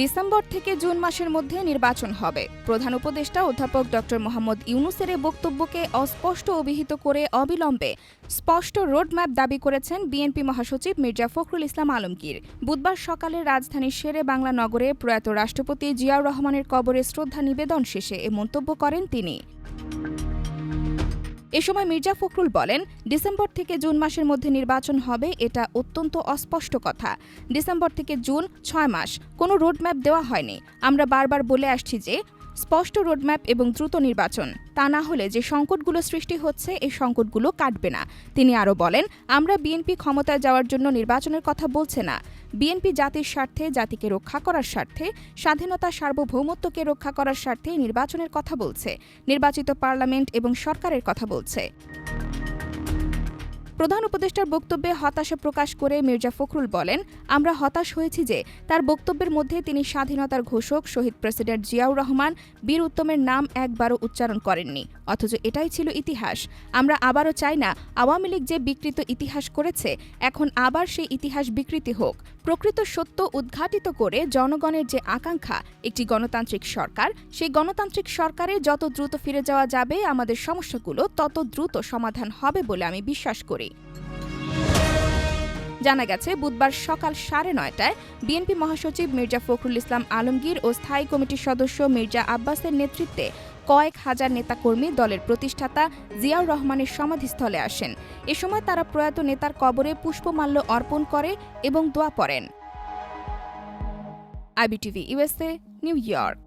December থেকে June মাসের মধ্যে নির্বাচন হবে। প্রধান উপদেষ্টা অধ্যাপক ড. মোহাম্মদ ইউনুসের বক্তব্যকে অস্পষ্ট অভিহিত করে অবিলম্বে স্পষ্ট রোডম্যাপ দাবি করেছেন বিএনপি মহাসচিব মির্জা ফখরুল ইসলাম আলমগীর। বুধবার সকালে রাজধানীর শেরে বাংলা নগরে প্রয়াত রাষ্ট্রপতি জিয়াউর রহমানের কবরে শ্রদ্ধা নিবেদন শেষে এ মন্তব্য করেন তিনি। এ সময় মির্জা ফখরুল বলেন, ডিসেম্বর থেকে জুন মাসের মধ্যে নির্বাচন হবে, এটা অত্যন্ত অস্পষ্ট কথা। ডিসেম্বর থেকে জুন ছয় মাস, কোনো রোডম্যাপ দেওয়া হয়নি। আমরা বারবার বলে আসছি যে স্পষ্ট রোডম্যাপ এবং দ্রুত নির্বাচন। তা না হলে যে সংকটগুলো সৃষ্টি হচ্ছে এই সংকটগুলো কাটবে না। তিনি আরও বলেন, আমরা বিএনপি ক্ষমতায় যাওয়ার জন্য নির্বাচনের কথা বলছে না। বিএনপি জাতির স্বার্থে, জাতিকে রক্ষা করার স্বার্থে, স্বাধীনতা, সার্বভৌমত্বকে রক্ষা করার স্বার্থে নির্বাচনের কথা বলছে। নির্বাচিত পার্লামেন্ট এবং সরকারের কথা বলছে। প্রধান উপদেষ্টার বক্তব্যে হতাশা প্রকাশ করে মির্জা ফখরুল বলেন, আমরা হতাশ হয়েছি যে তার বক্তব্যের মধ্যে তিনি স্বাধীনতার ঘোষক, শহীদ প্রেসিডেন্ট জিয়াউর রহমান, বীর উত্তমের নাম একবারও উচ্চারণ করেননি। অথচ এটাই ছিল ইতিহাস। আমরা আবারও চাই না, আওয়ামী লীগ যে বিকৃত ইতিহাস করেছে, এখন আবার সেই ইতিহাস বিকৃতি হোক। প্রকৃত সত্য উদ্ঘাটিত করে জনগণের যে আকাঙ্ক্ষা, একটি গণতান্ত্রিক সরকার, সেই গণতান্ত্রিক সরকারে যত দ্রুত ফিরে যাওয়া যাবে, আমাদের সমস্যাগুলো তত দ্রুত সমাধান হবে বলে আমি বিশ্বাস করি। জানা গেছে, বুধবার সকাল সাড়ে নয়টায় বিএনপি মহাসচিব মির্জা ফখরুল ইসলাম আলমগীর ও স্থায়ী কমিটির সদস্য মির্জা আব্বাসের নেতৃত্বে কয়েক হাজার নেতাকর্মী দলের প্রতিষ্ঠাতা জিয়াউর রহমানের সমাধিস্থলে আসেন। এ সময় তারা প্রয়াত নেতার কবরে পুষ্পমাল্য অর্পণ করে এবং দোয়া পড়েন। IBTV USA New York.